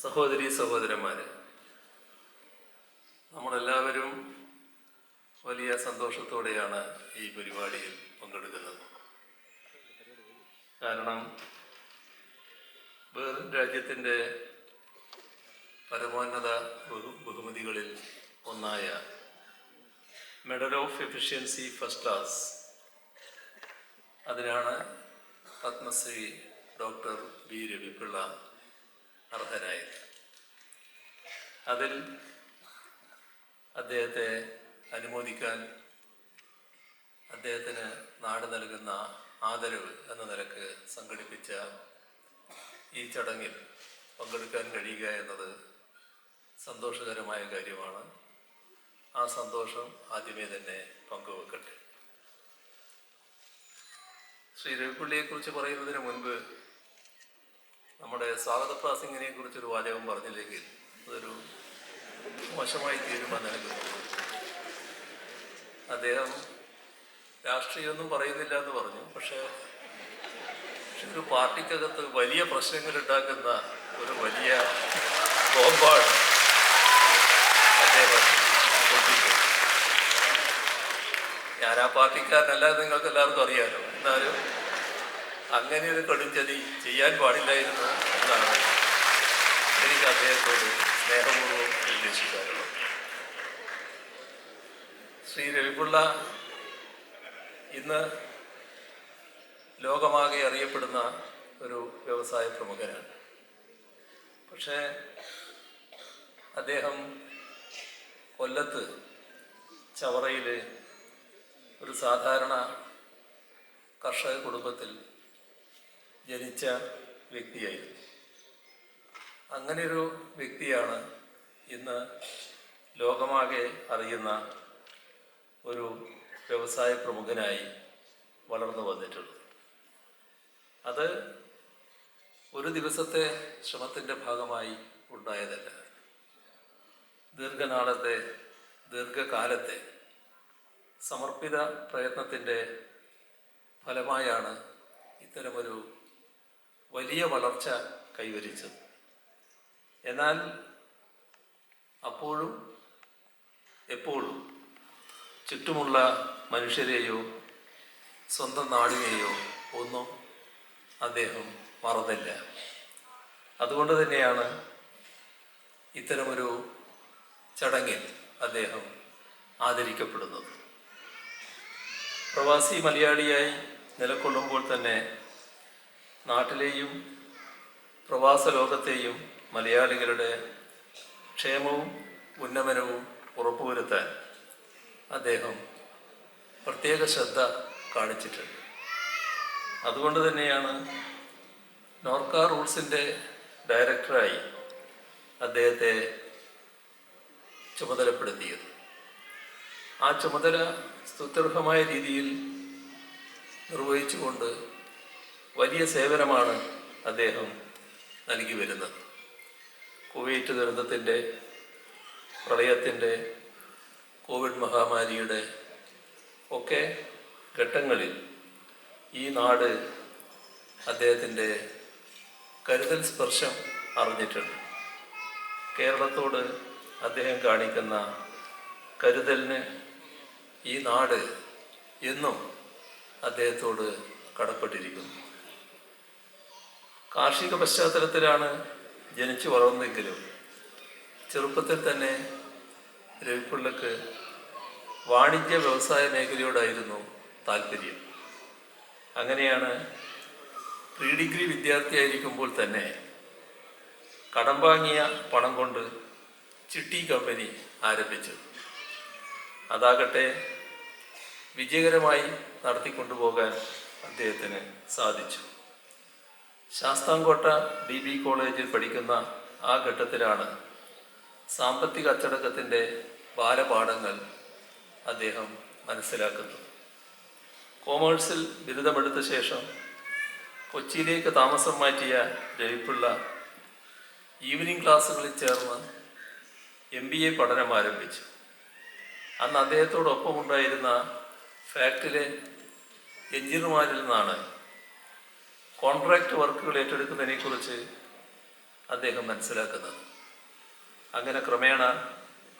സഹോദരി സഹോദരന്മാരെ നമ്മളെല്ലാവരും വലിയ സന്തോഷത്തോടെയാണ് ഈ പരിപാടിയിൽ പങ്കെടുക്കുന്നത്. കാരണം വേറെ രാജ്യത്തിന്റെ പരമോന്നത ബഹു ബഹുമതികളിൽ ഒന്നായ medal of efficiency first class അതിനാണ് പത്മശ്രീ ഡോക്ടർ ബി രവിപിള്ള അർഹനായത്. അതിൽ അദ്ദേഹത്തെ അനുമോദിക്കാൻ അദ്ദേഹത്തിന് നാട് നൽകുന്ന ആദരവ് എന്ന നിലയ്ക്ക് സംഘടിപ്പിച്ച ഈ ചടങ്ങിൽ പങ്കെടുക്കാൻ കഴിയുക എന്നത് സന്തോഷകരമായ കാര്യമാണ്. ആ സന്തോഷം ആദ്യമേ തന്നെ പങ്കുവെക്കട്ടെ. ശ്രീ രവിപ്പള്ളിയെക്കുറിച്ച് പറയുന്നതിന് മുൻപ് നമ്മുടെ സ്വാഗത പ്രാസിംഗിനെ കുറിച്ചൊരു വാചകം പറഞ്ഞില്ലെങ്കിൽ അതൊരു മോശമായി തീരുമാനം അദ്ദേഹം രാഷ്ട്രീയമൊന്നും പറയുന്നില്ല എന്ന് പറഞ്ഞു. പക്ഷേ പക്ഷെ ഒരു പാർട്ടിക്കകത്ത് വലിയ പ്രശ്നങ്ങൾ ഉണ്ടാക്കുന്ന ഒരു വലിയ ബോംബാണ് അദ്ദേഹം. ഞാൻ ആ പാർട്ടിക്കാരനല്ല നിങ്ങൾക്ക് എല്ലാവർക്കും അറിയാലോ. എന്നാലും അങ്ങനെ ഒരു കടുംചതി ചെയ്യാൻ പാടില്ലായിരുന്നു എന്നാണ് എനിക്ക് അദ്ദേഹത്തോട് സ്നേഹപൂർവം നിർദ്ദേശിക്കാറുള്ളത് ശ്രീ രവിപിള്ള ഇന്ന് ലോകമാകെ അറിയപ്പെടുന്ന ഒരു വ്യവസായ പ്രമുഖനാണ്. പക്ഷേ അദ്ദേഹം കൊല്ലത്ത് ചവറയിൽ ഒരു സാധാരണ കർഷക കുടുംബത്തിൽ ജനിച്ച വ്യക്തിയായിരുന്നു. അങ്ങനെയൊരു വ്യക്തിയാണ് ഇന്ന് ലോകമാകെ അറിയുന്ന ഒരു വ്യവസായ പ്രമുഖനായി വളർന്നു വന്നിട്ടുള്ളത്. അത് ഒരു ദിവസത്തെ ശ്രമത്തിന്റെ ഭാഗമായി ഉണ്ടായതല്ല. ദീർഘനാളത്തെ ദീർഘകാലത്തെ സമർപ്പിത പ്രയത്നത്തിന്റെ ഫലമായാണ് ഇത്തരമൊരു വലിയ വളർച്ച കൈവരിച്ചത്. എന്നാൽ അപ്പോഴും എപ്പോഴും ചുറ്റുമുള്ള മനുഷ്യരെയോ സ്വന്തം നാടിനെയോ ഒന്നും അദ്ദേഹം മറന്നില്ല. അതുകൊണ്ട് തന്നെയാണ് ഇത്തരമൊരു ചടങ്ങിൽ അദ്ദേഹം ആദരിക്കപ്പെടുന്നത്. പ്രവാസി മലയാളിയായി നിലകൊള്ളുമ്പോൾ തന്നെ നാട്ടിലെയും പ്രവാസ ലോകത്തെയും മലയാളികളുടെ ക്ഷേമവും ഉന്നമനവും ഉറപ്പുവരുത്താൻ അദ്ദേഹം പ്രത്യേക ശ്രദ്ധ കാണിച്ചിട്ടുണ്ട്. അതുകൊണ്ട് തന്നെയാണ് നോർക്ക റൂൾസിന്റെ ഡയറക്ടറായി അദ്ദേഹത്തെ ചുമതലപ്പെടുത്തിയത്. ആ ചുമതല സ്തുത്യർഹമായ രീതിയിൽ നിർവഹിച്ചുകൊണ്ട് വലിയ സേവനമാണ് അദ്ദേഹം നൽകി വരുന്നത്. കുവൈറ്റ് ദുരന്തത്തിന്റെ പ്രളയത്തിന്റെ കോവിഡ് മഹാമാരിയുടെ ഒക്കെ ഘട്ടങ്ങളിൽ ഈ നാട് അദ്ദേഹത്തിന്റെ കരുതൽ സ്പർശം അറിഞ്ഞിട്ടുണ്ട്. കേരളത്തോട് അദ്ദേഹം കാണിക്കുന്ന കരുതലിന് ഈ നാട് എന്നും അദ്ദേഹത്തോട് കടപ്പെട്ടിരിക്കുന്നു. കാർഷിക പശ്ചാത്തലത്തിലാണ് ജനിച്ചു വളർന്നെങ്കിലും ചെറുപ്പത്തിൽ തന്നെ രവിപ്പിള്ളക്ക് വാണിജ്യ വ്യവസായ മേഖലയോടായിരുന്നു താല്പര്യം. അങ്ങനെയാണ് പ്രീ ഡിഗ്രി വിദ്യാർത്ഥിയായിരിക്കുമ്പോൾ തന്നെ കടം വാങ്ങിയ പണം കൊണ്ട് ചിട്ടി കമ്പനി ആരംഭിച്ചു അതാകട്ടെ വിജയകരമായി നടത്തിക്കൊണ്ടുപോകാൻ അദ്ദേഹത്തിന് സാധിച്ചു. ശാസ്താംകോട്ട ബി ബി കോളേജിൽ പഠിക്കുന്ന ആ ഘട്ടത്തിലാണ് സാമ്പത്തിക അച്ചടക്കത്തിന്റെ ബാലപാഠങ്ങൾ അദ്ദേഹം മനസ്സിലാക്കുന്നത്. കോമേഴ്സിൽ ബിരുദമെടുത്ത ശേഷം കൊച്ചിയിലേക്ക് താമസം മാറ്റിയ രവിപ്പിള്ള ഈവനിങ് ക്ലാസ്സുകളിൽ ചേർന്ന് എം ബി എ പഠനം ആരംഭിച്ചു. അന്ന് അദ്ദേഹത്തോടൊപ്പം ഉണ്ടായിരുന്ന എഞ്ചിനീയർമാരിൽ നിന്നാണ് കോൺട്രാക്ട് വർക്കുകൾ ഏറ്റെടുക്കുന്നതിനെക്കുറിച്ച് അദ്ദേഹം മനസ്സിലാക്കുന്നത്. അങ്ങനെ ക്രമേണ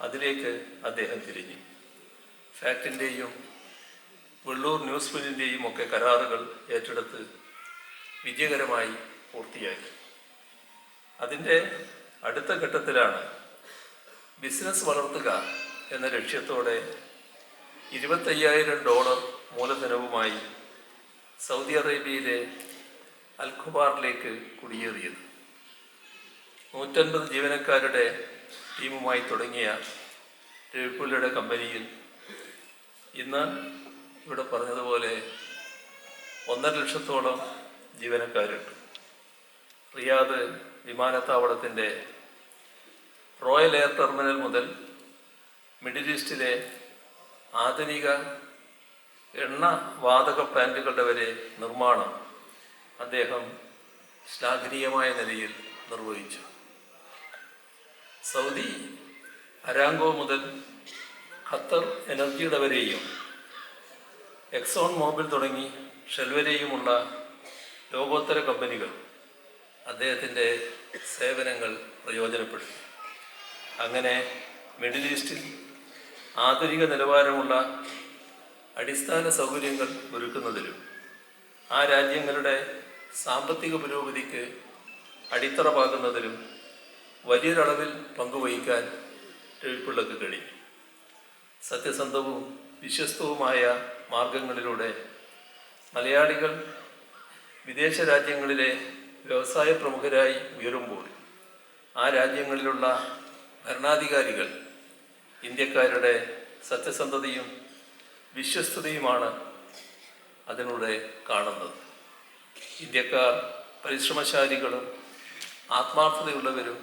അതിലേക്ക് അദ്ദേഹം തിരിഞ്ഞു. ഫാക്ടിന്റെയും വെള്ളൂർ ന്യൂസ് മില്ലിന്റെയും ഒക്കെ കരാറുകൾ ഏറ്റെടുത്ത് വിജയകരമായി പൂർത്തിയാക്കി. അതിന്റെ അടുത്ത ഘട്ടത്തിലാണ് ബിസിനസ് വളർത്തുക എന്ന ലക്ഷ്യത്തോടെ ഇരുപത്തയ്യായിരം ഡോളർ മൂലധനവുമായി സൗദി അറേബ്യയിലെ അൽഖുബാറിലേക്ക് കുടിയേറിയത്. നൂറ്റൻപത് ജീവനക്കാരുടെ ടീമുമായി തുടങ്ങിയ രവിപ്പുള്ളിയുടെ കമ്പനിയിൽ ഇന്ന് ഇവിടെ പറഞ്ഞതുപോലെ ഒന്നര ലക്ഷത്തോളം ജീവനക്കാരുണ്ട്. റിയാദ് വിമാനത്താവളത്തിന്റെ റോയൽ എയർ ടെർമിനൽ മുതൽ മിഡിൽ ഈസ്റ്റിലെ ആധുനിക എണ്ണ വാതക പ്ലാന്റുകളുടെ വരെ നിർമ്മാണം അദ്ദേഹം ശ്ലാഘനീയമായ നിലയിൽ നിർവഹിച്ചു. സൗദി അരാങ്കോ മുതൽ ഖത്തർ എനർജിയുടെ വരെയും എക്സോൺ മോബിൽ തുടങ്ങി ഷെൽവരെയുമുള്ള ലോകോത്തര കമ്പനികൾ അദ്ദേഹത്തിന്റെ സേവനങ്ങൾ പ്രയോജനപ്പെടുത്തി. അങ്ങനെ മിഡിൽ ഈസ്റ്റിൽ ആധുനിക നിലവാരമുള്ള അടിസ്ഥാന സൗകര്യങ്ങൾ ഒരുക്കുന്നതിലും ആ രാജ്യങ്ങളുടെ സാമ്പത്തിക പുരോഗതിക്ക് അടിത്തറ പാകുന്നതിലും വലിയൊരളവിൽ പങ്കുവഹിക്കാൻ രവിപ്പിള്ളക്ക് കഴിയും. സത്യസന്ധവും വിശ്വസ്തവുമായ മാർഗങ്ങളിലൂടെ മലയാളികൾ വിദേശ രാജ്യങ്ങളിലെ വ്യവസായ പ്രമുഖരായി ഉയരുമ്പോൾ ആ രാജ്യങ്ങളിലുള്ള ഭരണാധികാരികൾ ഇന്ത്യക്കാരുടെ സത്യസന്ധതയും വിശ്വസ്തതയുമാണ് അതിലൂടെ കാണുന്നത്. ഇന്ത്യക്കാർ പരിശ്രമശാലികളും ആത്മാർത്ഥതയുള്ളവരും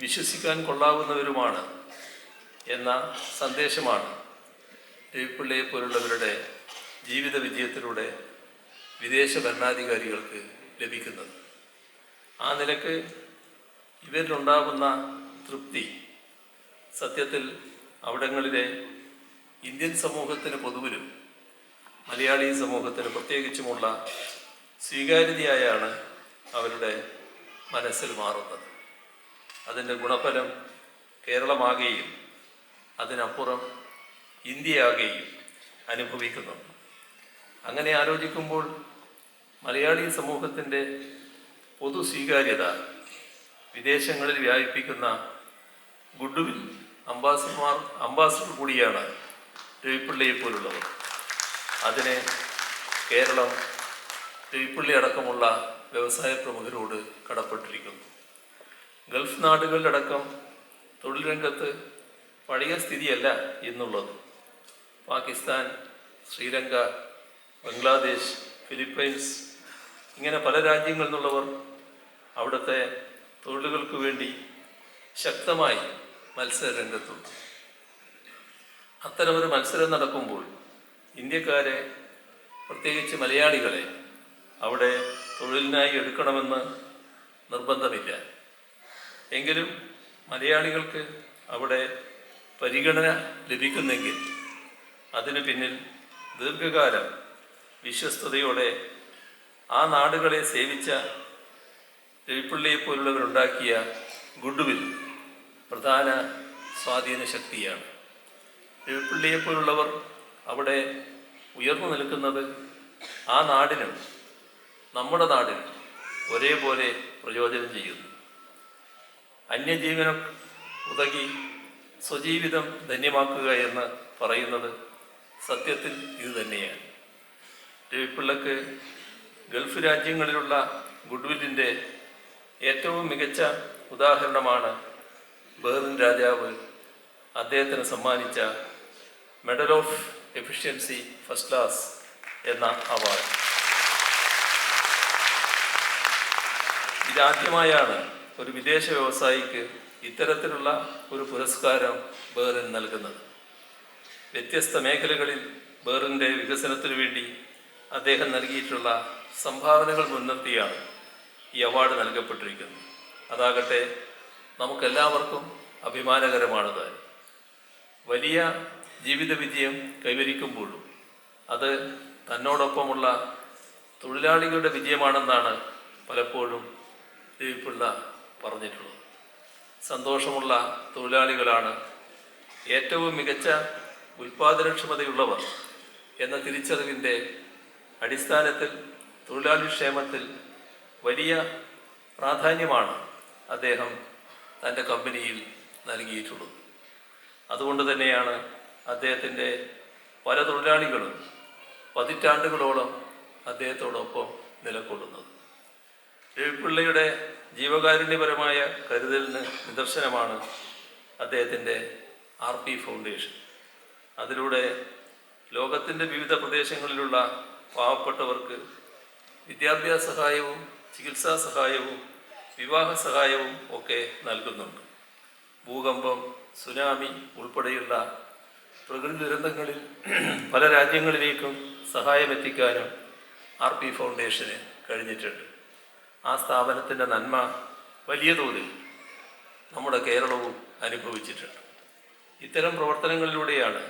വിശ്വസിക്കാൻ കൊള്ളാവുന്നവരുമാണ് എന്ന സന്ദേശമാണ് രവിപ്പിള്ളയെ പോലുള്ളവരുടെ ജീവിത വിജയത്തിലൂടെ വിദേശ ഭരണാധികാരികൾക്ക് ലഭിക്കുന്നത്. ആ നിലയ്ക്ക് ഇവരിലുണ്ടാകുന്ന തൃപ്തി സത്യത്തിൽ അവിടങ്ങളിലെ ഇന്ത്യൻ സമൂഹത്തിന് പൊതുവിലും മലയാളി സമൂഹത്തിന് പ്രത്യേകിച്ചുമുള്ള സ്വീകാര്യതയായാണ് അവരുടെ മനസ്സിൽ മാറുന്നത്. അതിന്റെ ഗുണഫലം കേരളമാകെയും അതിനപ്പുറം ഇന്ത്യയാകെയും അനുഭവിക്കുന്നു അങ്ങനെ ആലോചിക്കുമ്പോൾ മലയാളി സമൂഹത്തിന്റെ പൊതു സ്വീകാര്യത വിദേശങ്ങളിൽ വ്യാപിപ്പിക്കുന്ന ഗുഡ്വിൽ അംബാസിഡർമാർ അംബാസിഡർ കൂടിയാണ് രവിപ്പിള്ളയെ പോലുള്ളവർ അതിനെ കേരളം രവിപ്പിള്ളി അടക്കമുള്ള വ്യവസായ പ്രമുഖരോട് കടപ്പെട്ടിരിക്കുന്നു. ഗൾഫ് നാടുകളിലടക്കം തൊഴിൽ രംഗത്ത് പഴയ സ്ഥിതിയല്ല എന്നുള്ളത്. പാകിസ്ഥാൻ ശ്രീലങ്ക ബംഗ്ലാദേശ് ഫിലിപ്പൈൻസ് ഇങ്ങനെ പല രാജ്യങ്ങളിൽ നിന്നുള്ളവർ അവിടുത്തെ തൊഴിലുകൾക്ക് വേണ്ടി ശക്തമായി മത്സര രംഗത്തുണ്ട് അത്തരമൊരു മത്സരം നടക്കുമ്പോൾ ഇന്ത്യക്കാരെ പ്രത്യേകിച്ച് മലയാളികളെ അവിടെ തൊഴിലിനായി എടുക്കണമെന്ന് നിർബന്ധമില്ല. എങ്കിലും മലയാളികൾക്ക് അവിടെ പരിഗണന ലഭിക്കുന്നെങ്കിൽ അതിനു പിന്നിൽ ദീർഘകാലം വിശ്വസ്തയോടെ ആ നാടുകളെ സേവിച്ച രവിപ്പിള്ളിയെ പോലുള്ളവരുണ്ടാക്കിയ ഗുഡ്വിൽ പ്രധാന സ്വാധീന ശക്തിയാണ്. രവിപ്പിള്ളിയെ പോലുള്ളവർ അവിടെ ഉയർന്നു നിൽക്കുന്നത് ആ നാടിനും നമ്മുടെ നാടിൽ ഒരേപോലെ പ്രയോജനം ചെയ്യുന്നു. അന്യജീവനം ഉതകി സ്വജീവിതം ധന്യമാക്കുക എന്ന് പറയുന്നത് സത്യത്തിൽ ഇത് തന്നെയാണ്. രവിപ്പിള്ളക്ക് ഗൾഫ് രാജ്യങ്ങളിലുള്ള ഗുഡ്വില്ലിന്റെ ഏറ്റവും മികച്ച ഉദാഹരണമാണ് ബേറിൻ രാജാവ് അദ്ദേഹത്തിന് സമ്മാനിച്ച medal of efficiency first class എന്ന അവാർഡ്. ഇതാദ്യമായാണ് ഒരു വിദേശ വ്യവസായിക്ക് ഇത്തരത്തിലുള്ള ഒരു പുരസ്കാരം ബേറിൻ നൽകുന്നത്. വ്യത്യസ്ത മേഖലകളിൽ ബേറിന്റെ വികസനത്തിനു വേണ്ടി അദ്ദേഹം നൽകിയിട്ടുള്ള സംഭാവനകൾ മുൻനിർത്തിയാണ് ഈ അവാർഡ് നൽകപ്പെട്ടിരിക്കുന്നത്. അതാകട്ടെ നമുക്കെല്ലാവർക്കും അഭിമാനകരമാണ് താൻ വലിയ ജീവിത വിജയം കൈവരിക്കുമ്പോഴും അത് തന്നോടൊപ്പമുള്ള തൊഴിലാളികളുടെ വിജയമാണെന്നാണ് പലപ്പോഴും രവിപിള്ള പറഞ്ഞിട്ടുള്ളത് സന്തോഷമുള്ള തൊഴിലാളികളാണ് ഏറ്റവും മികച്ച ഉൽപാദനക്ഷമതയുള്ളവർ എന്ന തിരിച്ചറിവിന്റെ അടിസ്ഥാനത്തിൽ തൊഴിലാളി ക്ഷേമത്തിൽ വലിയ പ്രാധാന്യമാണ് അദ്ദേഹം തന്റെ കമ്പനിയിൽ നൽകിയിട്ടുള്ളത്. അതുകൊണ്ട് തന്നെയാണ് അദ്ദേഹത്തിന്റെ പല തൊഴിലാളികളും പതിറ്റാണ്ടുകളോളം അദ്ദേഹത്തോടൊപ്പം നിലകൊള്ളുന്നത്. രവിപിള്ളയുടെ ജീവകാരുണ്യപരമായ കരുതലിന് നിദർശനമാണ് അദ്ദേഹത്തിന്റെ ആർ പി ഫൗണ്ടേഷൻ. അതിലൂടെ ലോകത്തിന്റെ വിവിധ പ്രദേശങ്ങളിലുള്ള പാവപ്പെട്ടവർക്ക് വിദ്യാഭ്യാസ സഹായവും ചികിത്സാ സഹായവും വിവാഹ സഹായവും ഒക്കെ നൽകുന്നുണ്ട്. ഭൂകമ്പം സുനാമി ഉൾപ്പെടെയുള്ള പ്രകൃതി ദുരന്തങ്ങളിൽ പല രാജ്യങ്ങളിലേക്കും സഹായമെത്തിക്കാനും ആർ പി ഫൗണ്ടേഷന് കഴിഞ്ഞിട്ടുണ്ട്. ആ സ്ഥാപനത്തിന്റെ നന്മ വലിയ തോതിൽ നമ്മുടെ കേരളവും അനുഭവിച്ചിട്ടുണ്ട്. ഇത്തരം പ്രവർത്തനങ്ങളിലൂടെയാണ്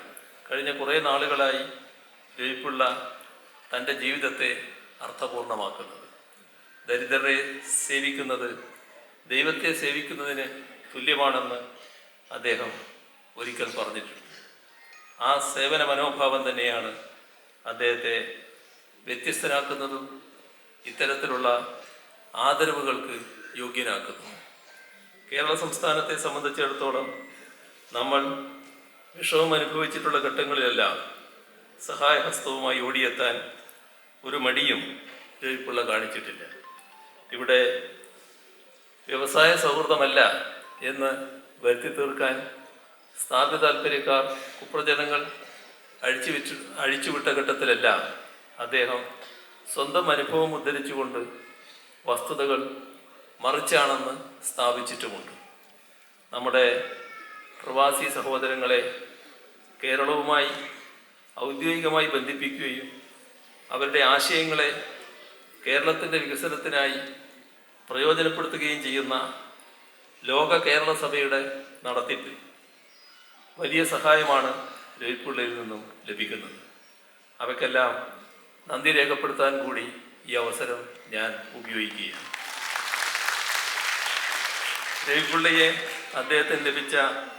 കഴിഞ്ഞ കുറേ നാളുകളായി ജയിപ്പുള്ള തന്റെ ജീവിതത്തെ അർത്ഥപൂർണമാക്കുന്നത്. ദരിദ്രരെ സേവിക്കുന്നത് ദൈവത്തെ സേവിക്കുന്നതിന് തുല്യമാണെന്ന് അദ്ദേഹം ഒരിക്കൽ പറഞ്ഞിട്ടുണ്ട്. ആ സേവന മനോഭാവം തന്നെയാണ് അദ്ദേഹത്തെ വ്യത്യസ്തനാക്കുന്നതും ഇത്തരത്തിലുള്ള ആദരവുകൾക്ക് യോഗ്യനാക്കുന്നു. കേരള സംസ്ഥാനത്തെ സംബന്ധിച്ചിടത്തോളം നമ്മൾ വിഷമം അനുഭവിച്ചിട്ടുള്ള ഘട്ടങ്ങളിലെല്ലാം സഹായഹസ്തവുമായി ഓടിയെത്താൻ ഒരു മടിയും രവിപ്പിള്ള കാണിച്ചിട്ടില്ല. ഇവിടെ വ്യവസായ സൗഹൃദമല്ല എന്ന് വരുത്തി തീർക്കാൻ സ്ഥാപിത താല്പര്യക്കാർ കുപ്രജനങ്ങൾ അഴിച്ചുവിറ്റ് അഴിച്ചുവിട്ട ഘട്ടത്തിലെല്ലാം അദ്ദേഹം സ്വന്തം അനുഭവം ഉദ്ധരിച്ചുകൊണ്ട് വസ്തുതകൾ മറിച്ചാണെന്ന് സ്ഥാപിച്ചിട്ടുമുണ്ട്. നമ്മുടെ പ്രവാസി സഹോദരങ്ങളെ കേരളവുമായി ഔദ്യോഗികമായി ബന്ധിപ്പിക്കുകയും അവരുടെ ആശയങ്ങളെ കേരളത്തിന്റെ വികസനത്തിനായി പ്രയോജനപ്പെടുത്തുകയും ചെയ്യുന്ന ലോക കേരള സഭയുടെ നടത്തിപ്പ് വലിയ സഹായമാണ് രവിപ്പിള്ളയിൽ നിന്നും ലഭിക്കുന്നത്. അവയ്ക്കെല്ലാം നന്ദി രേഖപ്പെടുത്താൻ കൂടി ഈ അവസരം ഞാൻ ഉപയോഗിക്കുകയാണ്. രവിപിള്ളയെ അദ്ദേഹത്തിന് ലഭിച്ച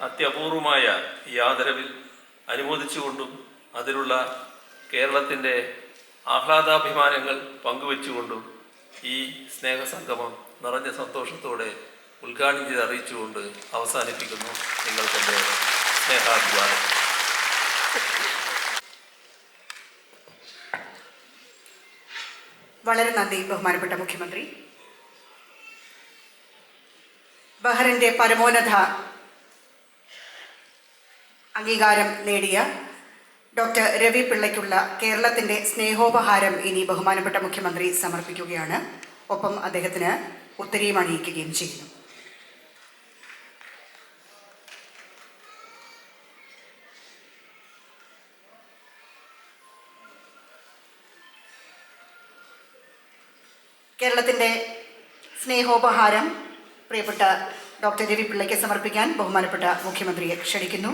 അത്യപൂർവമായ ഈ ആദരവിൽ അനുമോദിച്ചുകൊണ്ടും അതിലുള്ള കേരളത്തിന്റെ ആഹ്ലാദാഭിമാനങ്ങൾ പങ്കുവെച്ചുകൊണ്ടും ഈ സ്നേഹസംഗമം നിറഞ്ഞ സന്തോഷത്തോടെ ഉദ്ഘാടനം ചെയ്ത് അറിയിച്ചുകൊണ്ട് അവസാനിപ്പിക്കുന്നു നിങ്ങൾക്കെന്റെ സ്നേഹാഭിമാനം. വളരെ നന്ദി ബഹുമാനപ്പെട്ട മുഖ്യമന്ത്രി. ബഹ്റിന്റെ പരമോന്നത അംഗീകാരം നേടിയ ഡോക്ടർ രവി പിള്ളയ്ക്കുള്ള കേരളത്തിന്റെ സ്നേഹോപഹാരം ഇനി ബഹുമാനപ്പെട്ട മുഖ്യമന്ത്രി സമർപ്പിക്കുകയാണ്. ഒപ്പം അദ്ദേഹത്തിന് ഉത്തരയും അണിയിക്കുകയും ചെയ്യുന്നു. കേരളത്തിന്റെ സ്നേഹോപഹാരം പ്രിയപ്പെട്ട ഡോക്ടർ രവി പിള്ളയ്ക്ക് സമർപ്പിക്കാൻ ബഹുമാനപ്പെട്ട മുഖ്യമന്ത്രിയെ ക്ഷണിക്കുന്നു.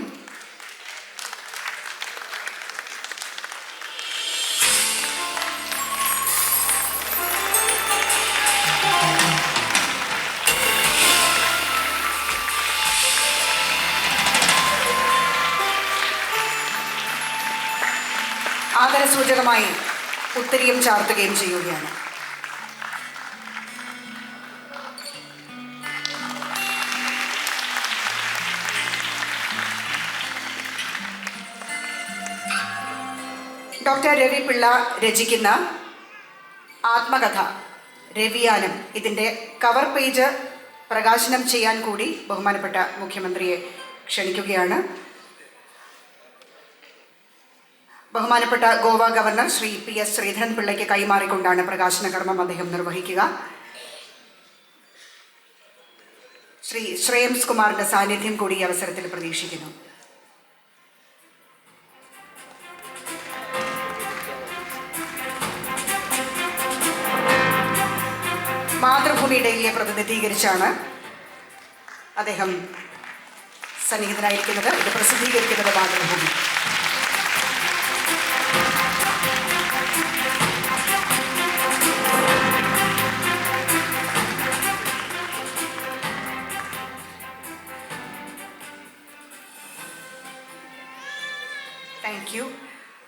ആദരസൂചകമായി ഉത്തരിയും ചാർത്തുകയും ചെയ്യുകയാണ്. ഡോക്ടർ രവി പിള്ള രചിക്കുന്ന ആത്മകഥ രവിയാനം. ഇതിന്റെ കവർ പേജ് പ്രകാശനം ചെയ്യാൻ കൂടി ബഹുമാനപ്പെട്ട മുഖ്യമന്ത്രിയെ ക്ഷണിക്കുകയാണ്. ബഹുമാനപ്പെട്ട Goa governor Shri P S Sreedharan പിള്ളയ്ക്ക് കൈമാറിക്കൊണ്ടാണ് പ്രകാശന കർമ്മം അദ്ദേഹം നിർവഹിക്കുക. ശ്രീ ശ്രേയംസ് കുമാറിന്റെ സാന്നിധ്യം കൂടി ഈ അവസരത്തിൽ പ്രതീക്ഷിക്കുന്നു. മാതൃഭൂമി ഡെയിലിയെ പ്രതിനിധീകരിച്ചാണ് അദ്ദേഹം സന്നിഹിതനായിരിക്കുന്നത്. ഇത് പ്രസിദ്ധീകരിക്കുന്നത് മാതൃഭൂമി.